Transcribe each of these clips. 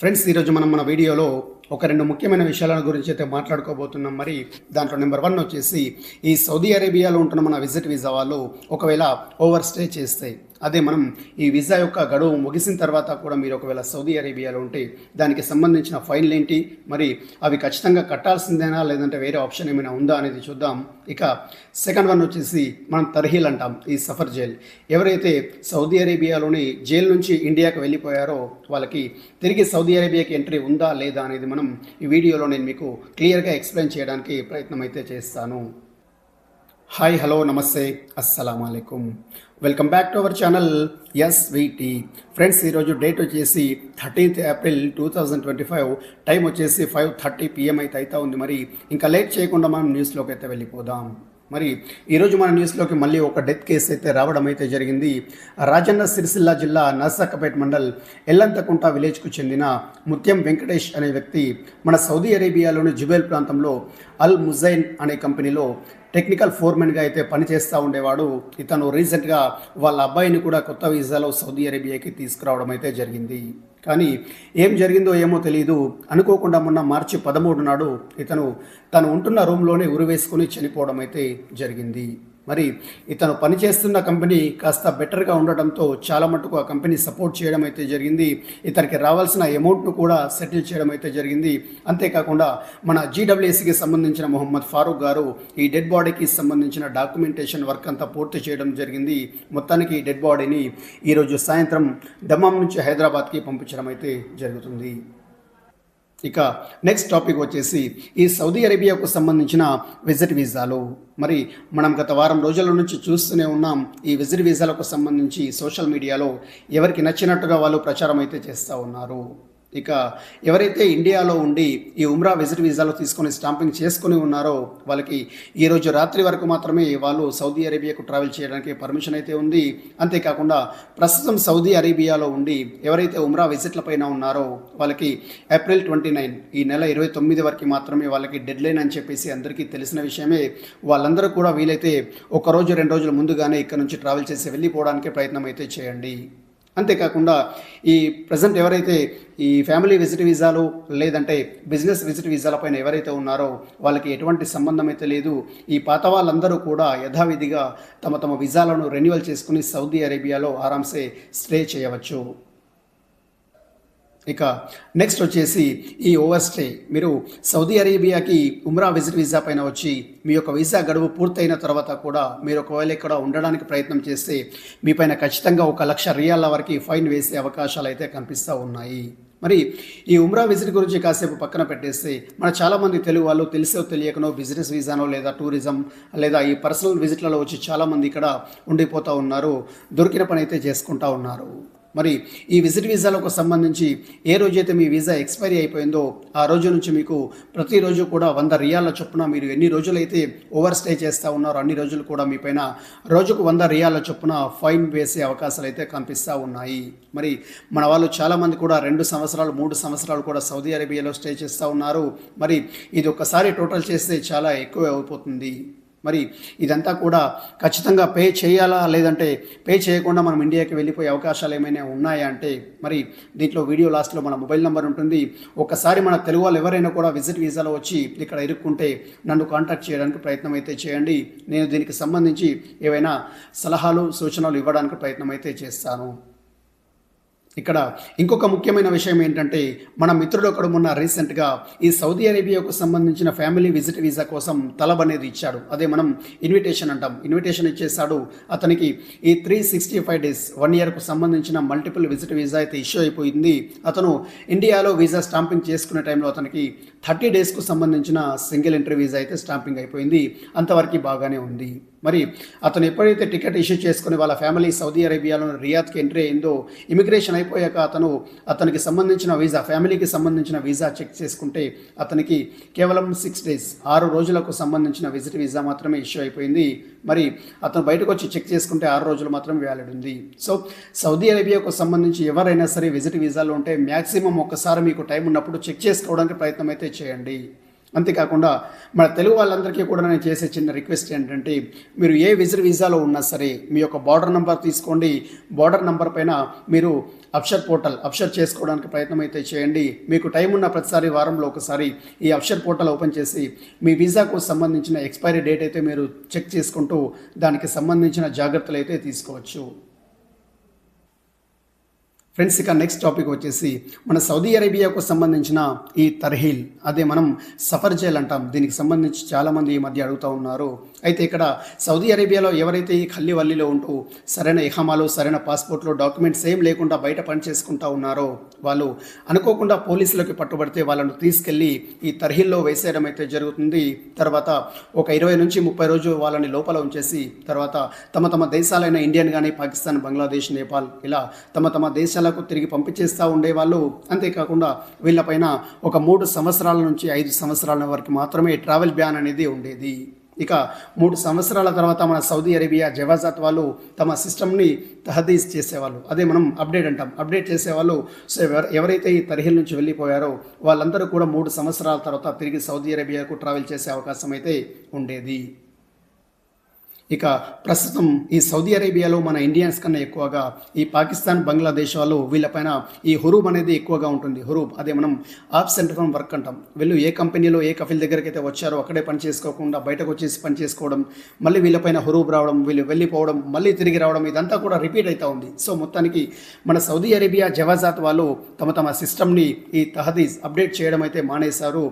Friends ఈరోజు మనం మన వీడియోలో ఒక రెండు ముఖ్యమైన విషయాల గురించి అయితే మాట్లాడుకోబోతున్నాం. మరి దాంట్లో నెంబర్ వన్ వచ్చేసి ఈ సౌదీ అరేబియాలో ఉంటున్న మన విజిట్ వీసా వాళ్ళు ఒకవేళ ఓవర్ స్టే చేస్తే అదే మనం ఈ వీసా యొక్క గడువు ముగిసిన తర్వాత కూడా మీరు ఒకవేళ సౌదీ అరేబియాలో ఉంటే దానికి సంబంధించిన ఫైన్లు ఏంటి? మరి అవి ఖచ్చితంగా కట్టాల్సిందేనా? లేదంటే వేరే ఆప్షన్ ఏమైనా ఉందా అనేది చూద్దాం. ఇక సెకండ్ వన్ వచ్చేసి మనం తర్హీల్ అంటాం ఈ సఫర్ జైల్. ఎవరైతే సౌదీ అరేబియాలోని జైలు నుంచి ఇండియాకు వెళ్ళిపోయారో వాళ్ళకి తిరిగి సౌదీ అరేబియాకి ఎంట్రీ ఉందా లేదా అనేది మనం ఈ వీడియోలో నేను మీకు క్లియర్గా ఎక్స్ప్లెయిన్ చేయడానికి ప్రయత్నం అయితే చేస్తాను. హాయ్ హలో నమస్తే అస్సలం అయికం welcome back to our channel SVT. Friends ఈరోజు డేట్ వచ్చేసి thirteenth April two thousand twenty five. Time వచ్చేసి ఫైవ్ థర్టీ పిఎం అయితే అవుతా ఉంది. మరి ఇంకా లేట్ చేయకుండా మనం న్యూస్లోకి అయితే వెళ్ళిపోదాం. మరి ఈరోజు మన న్యూస్లోకి మళ్ళీ ఒక డెత్ కేసు అయితే రావడం అయితే జరిగింది. రాజన్న సిరిసిల్ల జిల్లా నర్సక్కపేట మండల్ ఎల్లంతకుంట విలేజ్కు చెందిన ముత్యం వెంకటేష్ అనే వ్యక్తి మన సౌదీ అరేబియాలోని జుబేల్ ప్రాంతంలో అల్ ముజైన్ అనే కంపెనీలో టెక్నికల్ ఫోర్మెన్గా అయితే పనిచేస్తూ ఉండేవాడు. ఇతను రీసెంట్గా వాళ్ళ అబ్బాయిని కూడా కొత్త వీసాలో సౌదీ అరేబియాకి తీసుకురావడం అయితే జరిగింది. కానీ ఏం జరిగిందో ఏమో తెలియదు అనుకోకుండా మొన్న మార్చి పదమూడు నాడు ఇతను తను ఉంటున్న రూమ్లోనే ఉరివేసుకుని చనిపోవడం అయితే జరిగింది. మరి ఇతను పనిచేస్తున్న కంపెనీ కాస్త బెటర్గా ఉండటంతో చాలా మటుకు ఆ కంపెనీ సపోర్ట్ చేయడం అయితే జరిగింది. ఇతనికి రావాల్సిన అమౌంట్ను కూడా సెటిల్ చేయడం అయితే జరిగింది. అంతేకాకుండా మన జీడబ్ల్యూఎస్సికి సంబంధించిన మొహమ్మద్ ఫారూక్ గారు ఈ డెడ్ బాడీకి సంబంధించిన డాక్యుమెంటేషన్ వర్క్ అంతా పూర్తి చేయడం జరిగింది. మొత్తానికి ఈ డెడ్ బాడీని ఈరోజు సాయంత్రం దమ్మం నుంచి హైదరాబాద్కి పంపించడం అయితే జరుగుతుంది. ఇక నెక్స్ట్ టాపిక్ వచ్చేసి ఈ సౌదీ అరేబియాకు సంబంధించిన విజిట్ వీసాలు. మరి మనం గత వారం రోజుల నుంచి చూస్తూనే ఉన్నాం ఈ విజిట్ వీసాలకు సంబంధించి సోషల్ మీడియాలో ఎవరికి నచ్చినట్టుగా వాళ్ళు ప్రచారం అయితే చేస్తూ ఉన్నారు. ఇక ఎవరైతే ఇండియాలో ఉండి ఈ ఉమ్రా విజిట్ వీసాలో తీసుకొని స్టాంపింగ్ చేసుకుని ఉన్నారో వాళ్ళకి ఈరోజు రాత్రి వరకు మాత్రమే వాళ్ళు సౌదీ అరేబియాకు ట్రావెల్ చేయడానికి పర్మిషన్ అయితే ఉంది. అంతేకాకుండా ప్రస్తుతం సౌదీ అరేబియాలో ఉండి ఎవరైతే ఉమ్రా విజిట్లపైన ఉన్నారో వాళ్ళకి ఏప్రిల్ ట్వంటీ నైన్ ఈ నెల ఇరవై తొమ్మిది వరకు మాత్రమే వాళ్ళకి డెడ్ లైన్ అని చెప్పేసి అందరికీ తెలిసిన విషయమే. వాళ్ళందరూ కూడా వీలైతే ఒక రోజు రెండు రోజుల ముందుగానే ఇక్కడ నుంచి ట్రావెల్ చేసి వెళ్ళిపోవడానికి ప్రయత్నం అయితే చేయండి. అంతేకాకుండా ఈ ప్రజెంట్ ఎవరైతే ఈ ఫ్యామిలీ విజిట్ వీసాలు లేదంటే బిజినెస్ విజిట్ వీసాల పైన ఎవరైతే ఉన్నారో వాళ్ళకి ఎటువంటి సంబంధం అయితే లేదు ఈ పాత వాళ్ళందరూ కూడా యథావిధిగా తమ తమ వీసాలను రెన్యువల్ చేసుకుని సౌదీ అరేబియాలో ఆరాంసే స్టే చేయవచ్చు. ఇక నెక్స్ట్ వచ్చేసి ఈ ఓవర్స్టే మీరు సౌదీ అరేబియాకి ఉమ్రా విజిట్ వీసా పైన వచ్చి మీ యొక్క వీసా గడువు పూర్తయిన తర్వాత కూడా మీరు ఒకవేళ ఇక్కడ ఉండడానికి ప్రయత్నం చేస్తే మీ పైన ఖచ్చితంగా ఒక లక్ష రియాల వరకు ఫైన్ వేసే అవకాశాలు అయితే కనిపిస్తూ ఉన్నాయి. మరి ఈ ఉమ్రా విజిట్ గురించి కాసేపు పక్కన పెట్టేస్తే మన చాలామంది తెలుగు వాళ్ళు తెలిసో తెలియకనో బిజినెస్ వీసానో లేదా టూరిజం లేదా ఈ పర్సనల్ విజిట్లలో వచ్చి చాలామంది ఇక్కడ ఉండిపోతూ ఉన్నారు దొరికిన పని అయితే చేసుకుంటూ ఉన్నారు. మరి ఈ విజిట్ వీసాలకు సంబంధించి ఏ రోజైతే మీ వీసా ఎక్స్పైరీ అయిపోయిందో ఆ రోజు నుంచి మీకు ప్రతిరోజు కూడా వంద రియాల చొప్పున మీరు ఎన్ని రోజులైతే ఓవర్ స్టే చేస్తూ ఉన్నారో అన్ని రోజులు కూడా మీ పైన రోజుకు వంద రియాల చొప్పున ఫైన్ వేసే అవకాశాలు అయితే కనిపిస్తూ ఉన్నాయి. మరి మన వాళ్ళు చాలామంది కూడా రెండు సంవత్సరాలు మూడు సంవత్సరాలు కూడా సౌదీ అరేబియాలో స్టే చేస్తూ ఉన్నారు. మరి ఇది ఒక్కసారి టోటల్ చేస్తే చాలా ఎక్కువ అయిపోతుంది. మరి ఇదంతా కూడా ఖచ్చితంగా పే చేయాలా? లేదంటే పే చేయకుండా మనం ఇండియాకి వెళ్ళిపోయే అవకాశాలు ఏమైనా ఉన్నాయా అంటే మరి దీంట్లో వీడియో లాస్ట్లో మన మొబైల్ నెంబర్ ఉంటుంది. ఒకసారి మన తెలుగు వాళ్ళు ఎవరైనా కూడా విజిట్ వీసాలో వచ్చి ఇక్కడ ఇరుక్కుంటే నన్ను కాంటాక్ట్ చేయడానికి ప్రయత్నం అయితే చేయండి. నేను దీనికి సంబంధించి ఏవైనా సలహాలు సూచనలు ఇవ్వడానికి ప్రయత్నం అయితే చేస్తాను. ఇక్కడ ఇంకొక ముఖ్యమైన విషయం ఏంటంటే మన మిత్రుడు ఒకడు మొన్న రీసెంట్గా ఈ సౌదీ అరేబియాకు సంబంధించిన ఫ్యామిలీ విజిట్ వీసా కోసం తలబ్ అనేది ఇచ్చాడు. అదే మనం ఇన్విటేషన్ అంటాం. ఇన్విటేషన్ ఇచ్చేసాడు అతనికి ఈ three sixty five days one ఇయర్కు సంబంధించిన మల్టిపుల్ విజిట్ వీసా అయితే ఇష్యూ అయిపోయింది. అతను ఇండియాలో వీసా స్టాంపింగ్ చేసుకునే టైంలో అతనికి థర్టీ డేస్కు సంబంధించిన సింగిల్ ఇంటర్వ్యూస్ అయితే స్టాంపింగ్ అయిపోయింది. అంతవరకు బాగానే ఉంది. మరి అతను ఎప్పుడైతే టికెట్ ఇష్యూ చేసుకుని వాళ్ళ ఫ్యామిలీ సౌదీ అరేబియాలో రియాద్కి ఎంట్రీ అయిందో ఇమిగ్రేషన్ అయిపోయాక అతను అతనికి సంబంధించిన వీసా ఫ్యామిలీకి సంబంధించిన వీసా చెక్ చేసుకుంటే అతనికి కేవలం సిక్స్ డేస్ ఆరు రోజులకు సంబంధించిన విజిట్ వీసా మాత్రమే ఇష్యూ అయిపోయింది. మరి అతను బయటకు వచ్చి చెక్ చేసుకుంటే ఆరు రోజులు మాత్రం వ్యాలిడ్ ఉంది. సో సౌదీ అరేబియాకు సంబంధించి ఎవరైనా సరే విజిట్ వీసాలు ఉంటే మ్యాక్సిమం ఒక్కసారి మీకు టైం ఉన్నప్పుడు చెక్ చేసుకోవడానికి ప్రయత్నం అయితే చేయండి. అంతేకాకుండా మన తెలుగు వాళ్ళందరికీ కూడా నేను చేసే చిన్న రిక్వెస్ట్ ఏంటంటే మీరు ఏ విజిట్ వీసాలో ఉన్నా సరే మీ యొక్క బార్డర్ నెంబర్ తీసుకోండి. బార్డర్ నెంబర్ పైన మీరు అప్షర్ పోర్టల్ అప్షర్ చేసుకోవడానికి ప్రయత్నం అయితే చేయండి. మీకు టైం ఉన్న ప్రతిసారి వారంలో ఒకసారి ఈ అప్షర్ పోర్టల్ ఓపెన్ చేసి మీ వీసాకు సంబంధించిన ఎక్స్పైరీ డేట్ అయితే మీరు చెక్ చేసుకుంటూ దానికి సంబంధించిన జాగ్రత్తలు అయితే తీసుకోవచ్చు. ఫ్రెండ్స్ ఇక నెక్స్ట్ టాపిక్ వచ్చేసి మన సౌదీ అరేబియాకు సంబంధించిన ఈ తర్హీల్ అదే మనం సఫర్ జైల్ అంటాం. దీనికి సంబంధించి చాలామంది ఈ మధ్య అడుగుతూ ఉన్నారు. అయితే ఇక్కడ సౌదీ అరేబియాలో ఎవరైతే ఈ ఖల్లి వల్లిలో ఉంటూ సరైన ఇహమాలు సరైన పాస్పోర్ట్లో డాక్యుమెంట్స్ ఏం లేకుండా బయట పని చేసుకుంటా ఉన్నారో వాళ్ళు అనుకోకుండా పోలీసులకి పట్టుబడితే వాళ్ళను తీసుకెళ్ళి ఈ తర్హీల్లో వేసేయడం అయితే జరుగుతుంది. తర్వాత ఒక ఇరవై నుంచి ముప్పై రోజు వాళ్ళని లోపల ఉంచేసి తర్వాత తమ తమ దేశాలైన ఇండియన్ కానీ పాకిస్తాన్ బంగ్లాదేశ్ నేపాల్ ఇలా తమ తమ దేశాల దేశాలకు తిరిగి పంపించేస్తూ ఉండేవాళ్ళు. అంతేకాకుండా వీళ్ళపైన ఒక మూడు సంవత్సరాల నుంచి ఐదు సంవత్సరాల వరకు మాత్రమే ట్రావెల్ బ్యాన్ అనేది ఉండేది. ఇక మూడు సంవత్సరాల తర్వాత మన సౌదీ అరేబియా జవాజాత్ వాళ్ళు తమ సిస్టమ్ని తహదీస్ చేసేవాళ్ళు. అదే మనం అప్డేట్ అంటాం. అప్డేట్ చేసేవాళ్ళు సో ఎవరైతే ఈ తరహిల్ నుంచి వెళ్ళిపోయారో వాళ్ళందరూ కూడా మూడు సంవత్సరాల తర్వాత తిరిగి సౌదీ అరేబియాకు ట్రావెల్ చేసే అవకాశం అయితే ఉండేది. ఇక ప్రస్తుతం ఈ సౌదీ అరేబియాలో మన ఇండియన్స్ కన్నా ఎక్కువగా ఈ పాకిస్తాన్ బంగ్లాదేశ్ వాళ్ళు వీళ్ళపైన ఈ హురూబ్ అనేది ఎక్కువగా ఉంటుంది. హురూబ్ అదే మనం ఆఫ్ సెంటర్ ఫ్రమ్ వర్క్ అంటాం. వీళ్ళు ఏ కంపెనీలో ఏ కఫిల్ దగ్గరికి అయితే వచ్చారో అక్కడే పని చేసుకోకుండా బయటకు వచ్చేసి పని చేసుకోవడం మళ్ళీ వీళ్ళపైన హురూబ్ రావడం వీళ్ళు వెళ్ళిపోవడం మళ్ళీ తిరిగి రావడం ఇదంతా కూడా రిపీట్ అవుతూ ఉంది. సో మొత్తానికి మన సౌదీ అరేబియా జవాజాత్ వాళ్ళు తమ తమ సిస్టమ్ని ఈ తహదీజ్ అప్డేట్ చేయడం అయితే మానేశారు.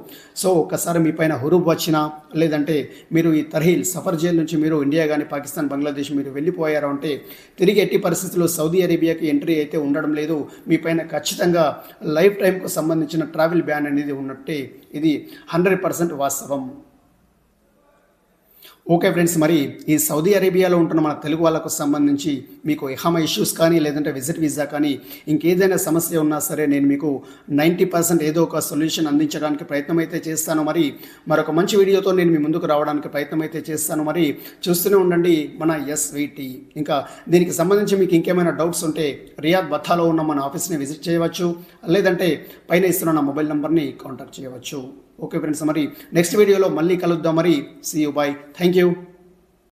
సో ఒక్కసారి మీ పైన హురూబ్ వచ్చినా లేదంటే మీరు ఈ తర్హీల్ సఫర్ జైల్ నుంచి మీరు ఇండియా కానీ పాకిస్తాన్ బంగ్లాదేశ్ మీరు వెళ్ళిపోయారు అంటే తిరిగి ఎట్టి పరిస్థితుల్లో సౌదీ అరేబియాకి ఎంట్రీ అయితే ఉండడం లేదు. మీ పైన ఖచ్చితంగా లైఫ్ టైంకు సంబంధించిన ట్రావెల్ బ్యాన్ అనేది ఉన్నట్టే. ఇది హండ్రెడ్ పర్సెంట్ వాస్తవం. ఓకే ఫ్రెండ్స్ మరి ఈ సౌదీ అరేబియాలో ఉంటున్న మన తెలుగు వాళ్ళకు సంబంధించి మీకు ఎహామా ఇష్యూస్ కానీ లేదంటే విజిట్ వీసా కానీ ఇంకేదైనా సమస్య ఉన్నా సరే నేను మీకు నైంటీ పర్సెంట్ ఏదో ఒక సొల్యూషన్ అందించడానికి ప్రయత్నం అయితే చేస్తాను. మరి మరొక మంచి వీడియోతో నేను మీ ముందుకు రావడానికి ప్రయత్నం అయితే చేస్తాను. మరి చూస్తూనే ఉండండి మన ఎస్విటి ఇంకా దీనికి సంబంధించి మీకు ఇంకేమైనా డౌట్స్ ఉంటే రియాద్ బత్తాలో ఉన్న మన ఆఫీస్ని విజిట్ చేయవచ్చు. లేదంటే పైన ఇస్తున్న నా మొబైల్ నెంబర్ని కాంటాక్ట్ చేయవచ్చు. ఓకే ఫ్రెండ్స్ మరి నెక్స్ట్ వీడియోలో మళ్ళీ కలుద్దాం మరి. See you bye thank you